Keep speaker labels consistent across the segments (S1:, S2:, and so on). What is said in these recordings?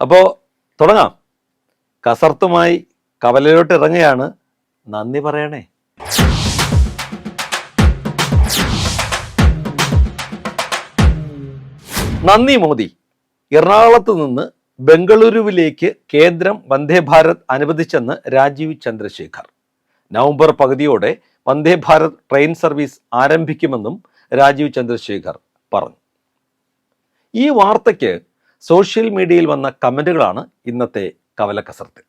S1: അപ്പോൾ തുടങ്ങാം. കസർത്തുമായി കവലയിലോട്ട് ഇറങ്ങുകയാണ് നന്ദി പറയണേ. നന്ദി മോദി. എറണാകുളത്ത് നിന്ന് ബംഗളൂരുവിലേക്ക് കേന്ദ്രം വന്ദേ ഭാരത് അനുവദിച്ചെന്ന് രാജീവ് ചന്ദ്രശേഖർ. നവംബർ പകുതിയോടെ വന്ദേ ഭാരത് ട്രെയിൻ സർവീസ് ആരംഭിക്കുമെന്നും രാജീവ് ചന്ദ്രശേഖർ പറഞ്ഞു. ഈ വാർത്തയ്ക്ക് സോഷ്യൽ മീഡിയയിൽ വന്ന കമന്റുകളാണ് ഇന്നത്തെ കവലക്കസർത്ത്.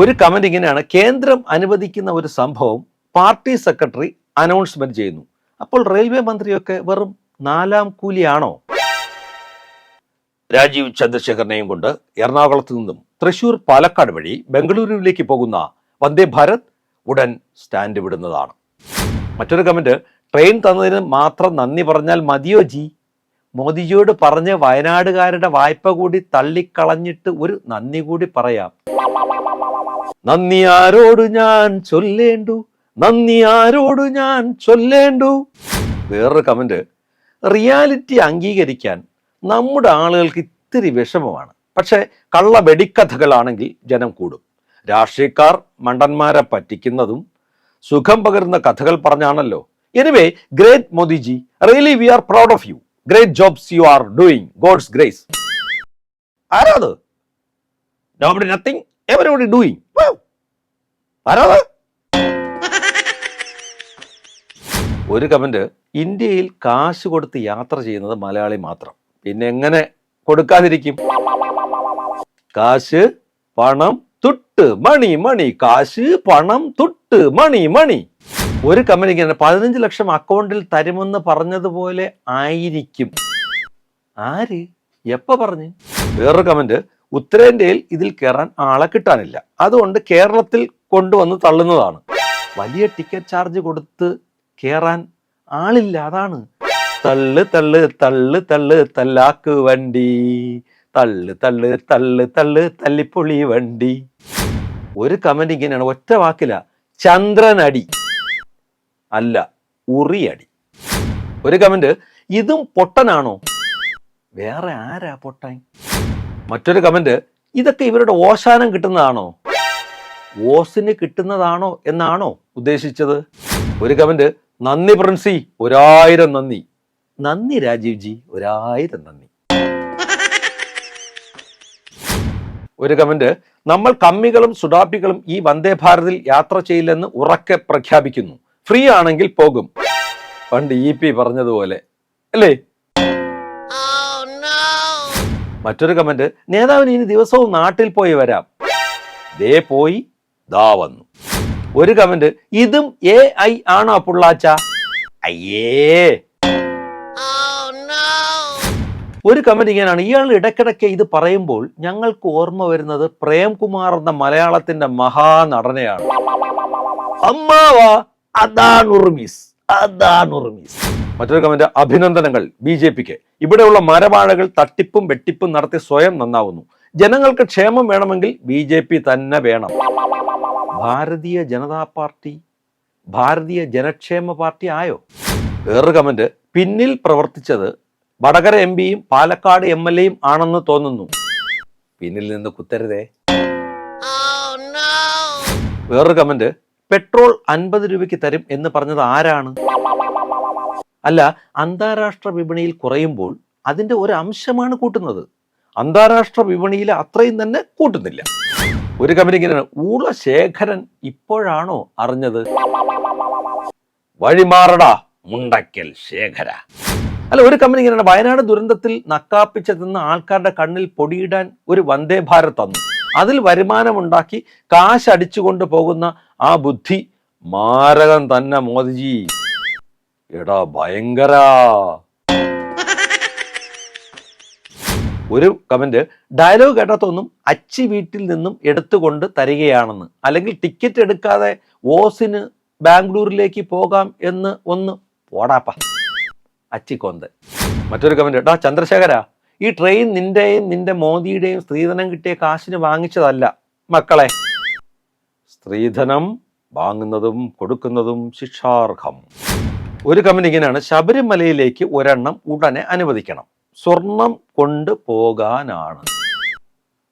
S1: ഒരു കമന്റ് ഇങ്ങനെയാണ്. കേന്ദ്രം അനുവദിക്കുന്ന ഒരു സംഭവം പാർട്ടി സെക്രട്ടറി അനൗൺസ്മെന്റ് ചെയ്യുന്നു. അപ്പോൾ റെയിൽവേ മന്ത്രിയൊക്കെ വെറും നാലാം കൂലിയാണോ? രാജീവ് ചന്ദ്രശേഖരനെയും കൊണ്ട് എറണാകുളത്ത് നിന്നും തൃശൂർ പാലക്കാട് വഴി ബംഗളൂരുവിലേക്ക് പോകുന്ന വന്ദേ ഭാരത് ഉടൻ സ്റ്റാൻഡ് വിടുന്നതാണ്. മറ്റൊരു കമന്റ് ട്രെയിൻ തന്നതിന് മാത്രം നന്ദി പറഞ്ഞാൽ മതിയോ ജി? മോദിജിയോട് പറഞ്ഞ് വയനാടുകാരുടെ വായ്പ കൂടി തള്ളിക്കളഞ്ഞിട്ട് ഒരു നന്ദി കൂടി പറയാം. നന്ദി ആരോട് ഞാൻ ചൊല്ലേണ്ടു? നന്ദി ആരോട് ഞാൻ ചൊല്ലേണ്ടു? വേറൊരു കമന്റ് റിയാലിറ്റി അംഗീകരിക്കാൻ നമ്മുടെ ആളുകൾക്ക് ഇത്തിരി വിഷമമാണ്. പക്ഷേ കള്ള വെടിക്കഥകളാണെങ്കിൽ ജനം കൂടും. രാഷ്ട്രീയക്കാർ മണ്ടന്മാരെ പറ്റിക്കുന്നതും സുഖം പകരുന്ന കഥകൾ പറഞ്ഞാണല്ലോ. Anyway great Modiji really we are proud of you great jobs you are doing God's grace ആരാത്? നോബഡി നത്തിങ് എവരിബഡി ഡൂയിങ് ആരാത്? ഒരു കമന്റ് ഇന്ത്യയിൽ കാശ് കൊടുത്ത് യാത്ര ചെയ്യുന്നത് മലയാളി മാത്രം. പിന്നെ എങ്ങനെ കൊടുക്കാതിരിക്കും? കാശ് പണം തുട്ട് മണി മണി. കാശ് പണം തുട്ട് മണി മണി. ഒരു കമ്പനി ഇങ്ങനെ പതിനഞ്ച് ലക്ഷം അക്കൗണ്ടിൽ തരുമെന്ന് പറഞ്ഞതുപോലെ ആയിരിക്കും. ആര്? എപ്പ പറഞ്ഞു? വേറൊരു കമന്റ് ഉത്തരേന്ത്യയിൽ ഇതിൽ കയറാൻ ആളെ കിട്ടാനില്ല. അതുകൊണ്ട് കേരളത്തിൽ കൊണ്ടുവന്ന് തള്ളുന്നതാണ്. വലിയ ടിക്കറ്റ് ചാർജ് കൊടുത്ത് കയറാൻ ആളില്ല. അതാണ്. തള്ള് തള്ള് തള്ള് തള്ള് തല്ലാക്ക് വണ്ടി. തള്ളു തള്ള് തള്ളു തള്ളു തല്ലിപ്പൊളി വണ്ടി. ഒരു കമന്റ് ഇങ്ങനെയാണ്. ഒറ്റ വാക്കില. ചന്ദ്രനടി. അല്ല ഉറിയടി. ഒരു കമന്റ് ഇതും പൊട്ടനാണോ? വേറെ ആരാ പൊട്ടാൻ? മറ്റൊരു കമന്റ് ഇതൊക്കെ ഇവരുടെ ഓശാനം കിട്ടുന്നതാണോ? ഓസിന് കിട്ടുന്നതാണോ എന്നാണോ ഉദ്ദേശിച്ചത്? ഒരു കമന്റ് നന്ദി പ്രിൻസി ഒരായിരം നന്ദി. നന്ദി രാജീവ് ജി ഒരായിരം നന്ദി. ഒരു കമന്റ് നമ്മൾ കമ്മികളും സുഡാപ്പികളും ഈ വന്ദേ ഭാരതിൽ യാത്ര ചെയ്യില്ലെന്ന് ഉറക്കെ പ്രഖ്യാപിക്കുന്നു. ഫ്രീ ആണെങ്കിൽ പോകും. പണ്ട് ഇ പി പറഞ്ഞതുപോലെ. അല്ലേ? മറ്റൊരു കമന്റ് നേതാവിന് ഇനി ദിവസവും നാട്ടിൽ പോയി വരാം. ദേ പോയി ദാ വന്നു. ഒരു കമന്റ് ഇതും എ ഐ ആണോ പുള്ളാച്ച? അയ്യേ! ഒരു കമന്റ് ഇങ്ങനെയാണ്. ഇയാൾ ഇടയ്ക്കിടയ്ക്ക് ഇത് പറയുമ്പോൾ ഞങ്ങൾക്ക് ഓർമ്മ വരുന്നത് പ്രേംകുമാർ എന്ന മലയാളത്തിന്റെ മഹാനടനെയാണ് മറ്റൊരു കമന്റ് അഭിനന്ദനങ്ങൾ ബി ജെ പിക്ക്. ഇവിടെയുള്ള മരവാഴകൾ തട്ടിപ്പും വെട്ടിപ്പും നടത്തി സ്വയം നന്നാവുന്നു. ജനങ്ങൾക്ക് ക്ഷേമം വേണമെങ്കിൽ ബി ജെ പി തന്നെ വേണം. ഭാരതീയ ജനതാ പാർട്ടി ഭാരതീയ ജനക്ഷേമ പാർട്ടി ആയോ? വേറൊരു കമന്റ് പിന്നിൽ പ്രവർത്തിച്ചത് വടകര എം പിയും പാലക്കാട് എം എൽ എയും ആണെന്ന് തോന്നുന്നു. പിന്നിൽ നിന്ന് കുത്തരുതേ. വേറൊരു കമന്റ് പെട്രോൾ അൻപത് രൂപയ്ക്ക് തരും എന്ന് പറഞ്ഞത് ആരാണ്? അല്ല അന്താരാഷ്ട്ര വിപണിയിൽ കുറയുമ്പോൾ അതിന്റെ ഒരു അംശമാണ് കൂട്ടുന്നത്. അന്താരാഷ്ട്ര വിപണിയിൽ അത്രയും തന്നെ കൂട്ടുന്നില്ല. ഒരു കമ്പനി ഇങ്ങനെയാണ് ഊള ശേഖരൻ ഇപ്പോഴാണോ അറിഞ്ഞത്? വഴിമാറടാ മുണ്ടക്കൽ ശേഖര. അല്ല ഒരു കമ്പനി ഇങ്ങനെയാണ് വയനാട് ദുരന്തത്തിൽ നക്കാപ്പിച്ച തിന്ന ആൾക്കാരുടെ കണ്ണിൽ പൊടിയിടാൻ ഒരു വന്ദേ ഭാരത് തന്നു. അതിൽ വരുമാനമുണ്ടാക്കി കാശ് അടിച്ചുകൊണ്ട് പോകുന്ന ആ ബുദ്ധി മാരകം തന്നെ മോദിജി. എടാ ഭയങ്കര. ഒരു കമന്റ് ഡയലോഗ് കേട്ടാത്തൊന്നും അച്ചി വീട്ടിൽ നിന്നും എടുത്തുകൊണ്ട് തരികയാണെന്ന്. അല്ലെങ്കിൽ ടിക്കറ്റ് എടുക്കാതെ ഓസിന് ബാംഗ്ലൂരിലേക്ക് പോകാം എന്ന് ഒന്ന് പോടാപ്പ. അച്ചിക്കൊന്ത് മറ്റൊരു കമന്റ് കേട്ടോ ചന്ദ്രശേഖര ഈ ട്രെയിൻ നിന്റെയും നിന്റെ മോദിയുടെയും സ്ത്രീധനം കിട്ടിയ കാശിന് വാങ്ങിച്ചതല്ല മക്കളെ. സ്ത്രീധനം വാങ്ങുന്നതും കൊടുക്കുന്നതും ശിക്ഷാർഹം. ഒരു കമന്റ് ഇങ്ങനെയാണ് ശബരിമലയിലേക്ക് ഒരെണ്ണം ഉടനെ അനുവദിക്കണം. സ്വർണം കൊണ്ട് പോകാനാണ്.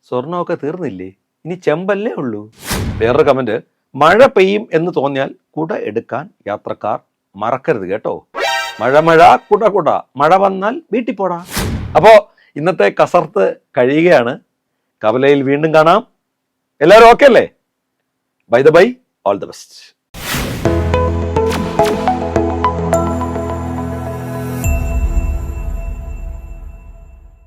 S1: സ്വർണമൊക്കെ തീർന്നില്ലേ? ഇനി ചെമ്പല്ലേ ഉള്ളൂ. വേറൊരു കമന്റ് മഴ പെയ്യും എന്ന് തോന്നിയാൽ കുട എടുക്കാൻ യാത്രക്കാർ മറക്കരുത് കേട്ടോ. മഴ മഴ കുട കുട. മഴ വന്നാൽ വീട്ടിൽ പോടാ. അപ്പോ ഇന്നത്തെ കസർത്ത് കഴിയുകയാണ്. കവലയിൽ വീണ്ടും കാണാം. എല്ലാവരും ഓക്കെ അല്ലേ? By the by all the best